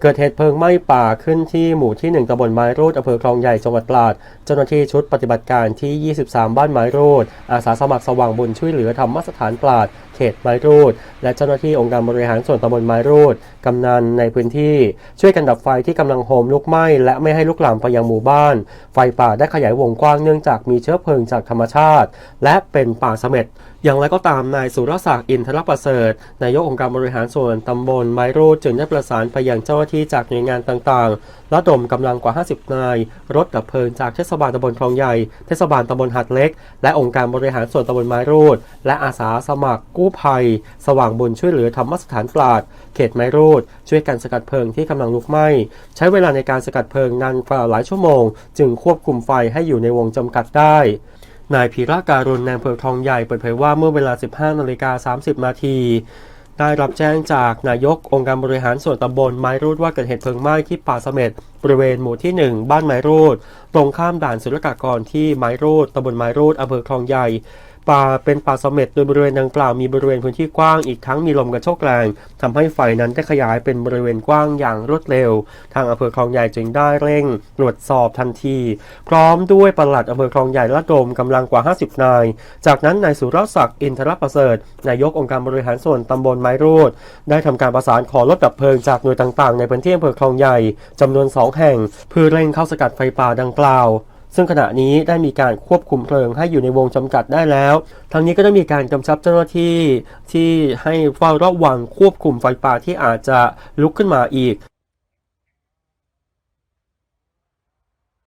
เกิดเหตุเพลิงไหม้ป่าขึ้นที่หมู่ที่ 1ตำบลไม้รูดอำเภอคลองใหญ่จังหวัดตราด เจ้าหน้าที่ชุดปฏิบัติการที่ 23 บ้านไม้รูด อาสาสมัครสว่างบุญช่วยเหลือธรรมสถานปราด เขตไม้รูด และเจ้าหน้าที่องค์การบริหารส่วนตำบลไม้รูด กำนันในพื้นที่ ช่วยกันดับไฟที่กำลังโหมลุกไหม้และไม่ให้ลุกลามไปยังหมู่บ้าน ไฟป่าได้ขยายวงกว้างเนื่องจากมีเชื้อเพลิงจากธรรมชาติ และเป็นป่าเสม็ด อย่างไรก็ตามนายสุรศักดิ์อินทรประเสริฐนายกองค์การบริหารส่วนตำบลไม้รูดจึงได้ประสานไปยังเจ้าหน้าที่จากหน่วยงานต่างๆระดมกำลังกว่า 50 นาย รถดับเพลิงจากเทศบาลตำบลคลองใหญ่ เทศบาลตำบลหัดเล็ก และองค์การบริหารส่วนตำบลไม้รูดและอาสาสมัครกู้ภัย สว่างบุญช่วยเหลือธรรมสถานปราดเขตไม้รูดช่วยกันสกัดเพลิงที่กำลังลุกไหม้ใช้เวลาในการสกัดเพลิงนานกว่าหลายชั่วโมง จึงควบคุมไฟให้อยู่ในวงจำกัดได้ นายพีระการุณในอำเภอทองใหญ่เปิดเผยว่าเมื่อเวลา 15นาฬิกา30นาทีได้รับแจ้งจากนายกองค์การบริหารส่วนตำบลไม้รูดว่าเกิดเหตุเพลิงไหม้ที่ป่าเสม็ดบริเวณหมู่ที่ 1 บ้านไม้รูดตรงข้ามด่านศุลกากรที่ไม้รูดตำบลไม้รูดอำเภอคลองใหญ่ ป่าเป็นป่าสม็ดโดยบริเวณดังกล่าวมีบริเวณพื้นที่กว้างอีกทั้งมีลมกระโชกแรงทำให้ไฟนั้นได้ขยายเป็นบริเวณกว้างอย่างรวดเร็ว ทางอำเภอคลองใหญ่จึงได้เร่งตรวจสอบทันที พร้อมด้วยปลัดอำเภอคลองใหญ่ระดมกำลังกว่า 50 นาย จากนั้นนายสุรศักดิ์อินทรประเสริฐนายกองค์การบริหารส่วนตำบลไม้รูดได้ทำการประสานขอรถดับเพลิงจากหน่วยต่างๆ ในพื้นที่อำเภอคลองใหญ่จำนวน 2 แห่ง เพื่อเร่งเข้าสกัดไฟป่าดังกล่าว ซึ่งขณะนี้ได้มีการควบคุมเพลิงให้อยู่ในวงจำกัดได้แล้วทางนี้ก็ได้มีการกำชับเจ้าหน้าที่ที่ให้เฝ้าระวังควบคุมไฟป่าที่อาจจะลุกขึ้นมาอีก